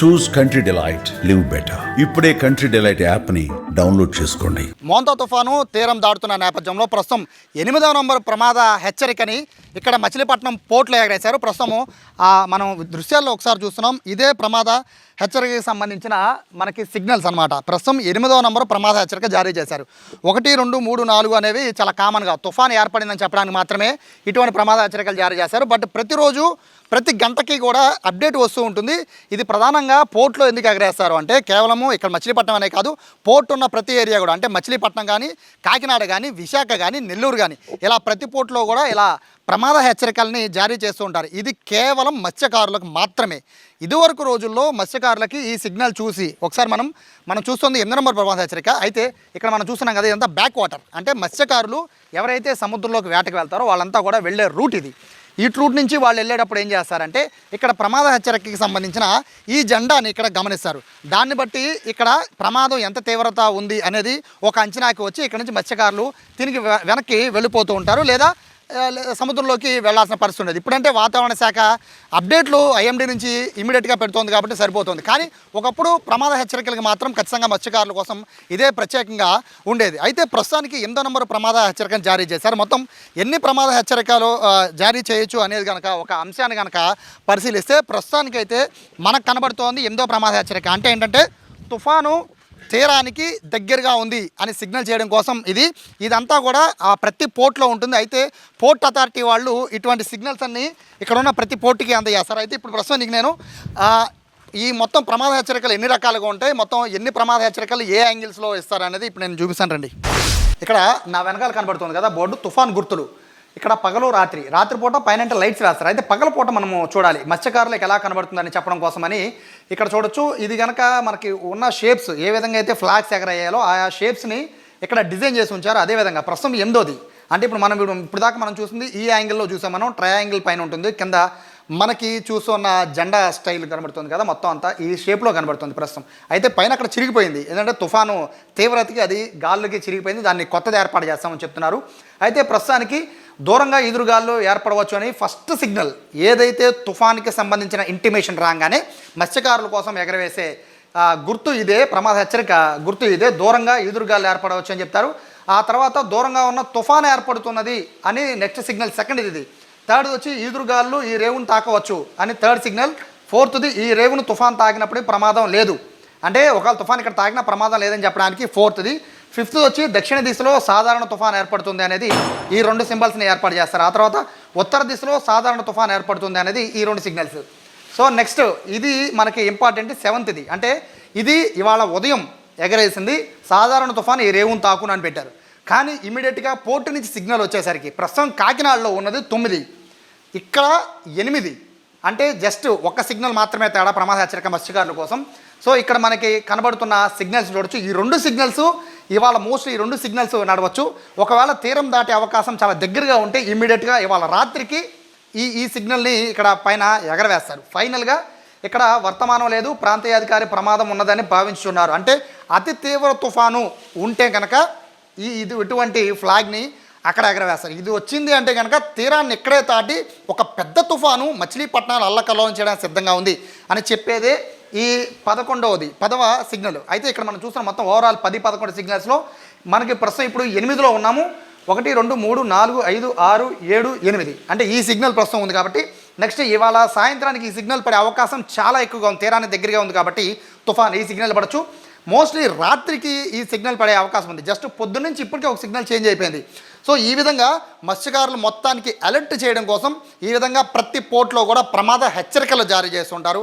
Choose country delight live better ఇప్పుడే country delight యాప్ని download చేసుకోండి. మోంతా తుఫాను తీరం దాటుతున్న నేపథ్యంలో ప్రస్తుతం ఎనిమిదవ నంబర్ ప్రమాద హెచ్చరికని ఇక్కడ మచిలీపట్నం పోర్ట్లో ఎగరేశారు. ప్రస్తుతము మనం దృశ్యాల్లో ఒకసారి చూస్తున్నాం. ఇదే ప్రమాద హెచ్చరికకి సంబంధించిన మనకి సిగ్నల్స్ అన్నమాట. ప్రస్తుతం ఎనిమిదవ నంబరు ప్రమాద హెచ్చరిక జారీ చేశారు. ఒకటి రెండు మూడు నాలుగు అనేవి చాలా కామన్గా తుఫాన్ ఏర్పడిందని చెప్పడానికి మాత్రమే ఇటువంటి ప్రమాద హెచ్చరికలు జారీ చేశారు. బట్ ప్రతిరోజు ప్రతి గంటకి కూడా అప్డేట్ వస్తూ ఉంటుంది. ఇది ప్రధానంగా పోర్ట్లో ఎందుకు ఎగరేస్తారు అంటే కేవలము ఇక్కడ మచిలీపట్నం అనే కాదు పోర్ట్ ఉన్న ప్రతి ఏరియా కూడా అంటే మచిలీపట్నం కానీ కాకినాడ కానీ విశాఖ కానీ నెల్లూరు కానీ ఇలా ప్రతి పోర్ట్లో కూడా ఇలా ప్రమాద హెచ్చరికల్ని జారీ చేస్తూ ఉంటారు. ఇది కేవలం మత్స్యకారులకు మాత్రమే. ఇదివరకు రోజుల్లో మత్స్యకారులకి ఈ సిగ్నల్ చూసి ఒకసారి మనం మనం చూస్తుంది ఎనిమిది నెంబర్ ప్రమాద హెచ్చరిక. అయితే ఇక్కడ మనం చూస్తున్నాం కదా ఇదంతా బ్యాక్ వాటర్ అంటే మత్స్యకారులు ఎవరైతే సముద్రంలోకి వేటకు వెళ్తారో వాళ్ళంతా కూడా వెళ్ళే రూట్ ఇది. ఇటు రూట్ నుంచి వాళ్ళు వెళ్ళేటప్పుడు ఏం చేస్తారంటే ఇక్కడ ప్రమాద హెచ్చరికకి సంబంధించిన ఈ జెండాని ఇక్కడ గమనిస్తారు. దాన్ని బట్టి ఇక్కడ ప్రమాదం ఎంత తీవ్రత ఉంది అనేది ఒక అంచనాకి వచ్చి ఇక్కడ నుంచి మత్స్యకారులు తిరిగి వెనక్కి వెళ్ళిపోతూ ఉంటారు. లేదా సముద్రంలోకి వెళ్ళాల్సిన పరిస్థితి ఉండేది. ఇప్పుడంటే వాతావరణ శాఖ అప్డేట్లు ఐఎండీ నుంచి ఇమీడియట్గా పెడుతోంది కాబట్టి సరిపోతుంది. కానీ ఒకప్పుడు ప్రమాద హెచ్చరికలకు మాత్రం ఖచ్చితంగా మత్స్యకారుల కోసం ఇదే ప్రత్యేకంగా ఉండేది. అయితే ప్రస్తుతానికి ఎనిమిదో నంబరు ప్రమాద హెచ్చరికను జారీ చేశారు. మొత్తం ఎన్ని ప్రమాద హెచ్చరికలు జారీ చేయొచ్చు అనేది కనుక ఒక అంశాన్ని కనుక పరిశీలిస్తే ప్రస్తుతానికైతే మనకు కనబడుతోంది ఎనిమిదో ప్రమాద హెచ్చరిక. అంటే ఏంటంటే తుఫాను తీరానికి దగ్గరగా ఉంది అని సిగ్నల్ చేయడం కోసం ఇది. ఇదంతా కూడా ఆ ప్రతి పోర్ట్లో ఉంటుంది. అయితే పోర్ట్ అథారిటీ వాళ్ళు ఇటువంటి సిగ్నల్స్ అన్ని ఇక్కడ ఉన్న ప్రతి పోర్టుకి అందజేస్తారు. అయితే ఇప్పుడు ప్రస్తుతం నీకు నేను ఈ మొత్తం ప్రమాద హెచ్చరికలు ఎన్ని రకాలుగా ఉంటాయి మొత్తం ఎన్ని ప్రమాద హెచ్చరికలు ఏ యాంగిల్స్లో ఇస్తారు అనేది ఇప్పుడు నేను చూపిస్తాను రండి. ఇక్కడ నా వెనకాల కనబడుతుంది కదా బోర్డు తుఫాన్ గుర్తులు. ఇక్కడ పగలు రాత్రి. రాత్రిపూట పైన అంటే లైట్స్ వేస్తారు అయితే పగలపూట మనము చూడాలి. మత్స్యకారులకు ఎలా కనబడుతుందని చెప్పడం కోసమని ఇక్కడ చూడొచ్చు. ఇది కనుక మనకి ఉన్న షేప్స్ ఏ విధంగా అయితే ఫ్లాగ్స్ ఎగరయ్యాలో ఆ షేప్స్ని ఇక్కడ డిజైన్ చేసి ఉంచారు. అదేవిధంగా ప్రస్తుతం ఎనిమిదోది అంటే ఇప్పుడు మనం ఇప్పుడు దాకా మనం చూసింది ఈ యాంగిల్లో చూసాం మనం. ట్రయాంగిల్ పైన ఉంటుంది. కింద మనకి చూస్తున్న జెండా స్టైల్ కనబడుతుంది కదా మొత్తం అంతా. ఈ షేప్లో కనబడుతుంది ప్రస్తుతం. అయితే పైన అక్కడ చిరిగిపోయింది. ఎందుకంటే తుఫాను తీవ్రతకి అది గాల్లోకి చిరిగిపోయింది. దాన్ని కొత్తది ఏర్పాటు చేస్తామని చెప్తున్నారు. అయితే ప్రస్తుతానికి దూరంగా ఎదురుగాలు ఏర్పడవచ్చు అని ఫస్ట్ సిగ్నల్ ఏదైతే తుఫాన్కి సంబంధించిన ఇంటిమేషన్ రాగానే మత్స్యకారుల కోసం ఎగరవేసే గుర్తు ఇదే ప్రమాద హెచ్చరిక గుర్తు ఇదే దూరంగా ఎదురుగాలు ఏర్పడవచ్చు అని చెప్తారు. ఆ తర్వాత దూరంగా ఉన్న తుఫాన్ ఏర్పడుతున్నది అని నెక్స్ట్ సిగ్నల్ సెకండ్ ఇది. థర్డ్ వచ్చి ఈదురుగాళ్ళు ఈ రేవును తాకవచ్చు అని థర్డ్ సిగ్నల్ ఫోర్త్ది ఈ రేవును తుఫాన్ తాకినప్పుడు ప్రమాదం లేదు. అంటే ఒకవేళ తుఫాన్ ఇక్కడ తాకినా ప్రమాదం లేదని చెప్పడానికి ఫోర్త్ది ఫిఫ్త్ వచ్చి దక్షిణ దిశలో సాధారణ తుఫాన్ ఏర్పడుతుంది అనేది ఈ రెండు సింబల్స్ని ఏర్పాటు చేస్తారు. ఆ తర్వాత ఉత్తర దిశలో సాధారణ తుఫాన్ ఏర్పడుతుంది అనేది ఈ రెండు సిగ్నల్స్. సో నెక్స్ట్ ఇది మనకి ఇంపార్టెంట్ సెవెంత్ది. అంటే ఇది ఇవాళ ఉదయం ఎగరేసింది. సాధారణ తుఫాన్ ఈ రేవును తాకును అని పెట్టారు. కానీ ఇమీడియట్గా పోర్టు నుంచి సిగ్నల్ వచ్చేసరికి ప్రస్తుతం కాకినాడలో ఉన్నది తొమ్మిది ఇక్కడ ఎనిమిది. అంటే జస్ట్ ఒక్క సిగ్నల్ మాత్రమే తేడా ప్రమాద హెచ్చరిక మత్స్యకారుల కోసం. సో ఇక్కడ మనకి కనబడుతున్న సిగ్నల్స్ చూడొచ్చు. ఈ రెండు సిగ్నల్స్ ఇవాళ మోస్ట్ ఈ రెండు సిగ్నల్స్ నడవచ్చు. ఒకవేళ తీరం దాటే అవకాశం చాలా దగ్గరగా ఉంటే ఇమ్మీడియట్గా ఇవాళ రాత్రికి ఈ ఈ సిగ్నల్ని ఇక్కడ పైన ఎగరవేస్తారు. ఫైనల్గా ఇక్కడ వర్తమానం లేదు ప్రాంతీయాధికారి ప్రమాదం ఉన్నదని భావించుతున్నారు అంటే అతి తీవ్ర తుఫాను ఉంటే కనుక ఈ ఇది ఇటువంటి ఫ్లాగ్ని అక్కడ ఎగరవేస్తారు. ఇది వచ్చింది అంటే కనుక తీరాన్ని ఇక్కడే దాటి ఒక పెద్ద తుఫాను మచిలీపట్నాలు అల్లకల్లోలం చేయడానికి సిద్ధంగా ఉంది అని చెప్పేదే ఈ పదకొండవది పదవ సిగ్నల్ అయితే ఇక్కడ మనం చూస్తున్న మొత్తం ఓవరాల్ పది పదకొండు సిగ్నల్స్లో మనకి ప్రస్తుతం ఇప్పుడు ఎనిమిదిలో ఉన్నాము. ఒకటి రెండు మూడు నాలుగు ఐదు ఆరు ఏడు ఎనిమిది. అంటే ఈ సిగ్నల్ ప్రస్తుతం ఉంది కాబట్టి నెక్స్ట్ ఇవాళ సాయంత్రానికి ఈ సిగ్నల్ పడే అవకాశం చాలా ఎక్కువగా ఉంది. తీరానికి దగ్గరగా ఉంది కాబట్టి తుఫాన్ ఈ సిగ్నల్ పడచ్చు. మోస్ట్లీ రాత్రికి ఈ సిగ్నల్ పడే అవకాశం ఉంది. జస్ట్ పొద్దున్నుంచి ఇప్పటికే ఒక సిగ్నల్ చేంజ్ అయిపోయింది. సో ఈ విధంగా మత్స్యకారులు మొత్తానికి అలర్ట్ చేయడం కోసం ఈ విధంగా ప్రతి పోర్ట్లో కూడా ప్రమాద హెచ్చరికలు జారీ చేస్తుంటారు.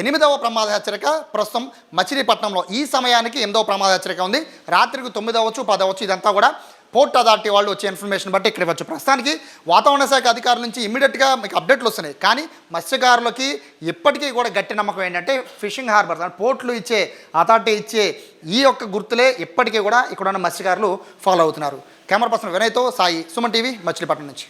ఎనిమిదవ ప్రమాద హెచ్చరిక ప్రస్తుతం మచిలీపట్నంలో ఈ సమయానికి ఎనిమిదవ ప్రమాద హెచ్చరిక ఉంది. రాత్రికి తొమ్మిదవచ్చు పదవచ్చు ఇదంతా కూడా పోర్ట్ అథారిటీ వాళ్ళు వచ్చే ఇన్ఫర్మేషన్ బట్టి ఇక్కడ ఇవ్వచ్చు. ప్రస్తుతానికి వాతావరణ శాఖ అధికారుల నుంచి ఇమీడియట్గా మీకు అప్డేట్లు వస్తున్నాయి. కానీ మత్స్యకారులకి ఇప్పటికీ కూడా గట్టి నమ్మకం ఏంటంటే ఫిషింగ్ హార్బర్ పోర్ట్లు ఇచ్చే అథారిటీ ఇచ్చే ఈ యొక్క గుర్తులే ఇప్పటికీ కూడా ఇక్కడ ఉన్న మత్స్యకారులు ఫాలో అవుతున్నారు. కెమెరా పర్సన్ వినయ్తో సాయి సుమన్ టీవీ మచిలీపట్నం నుంచి.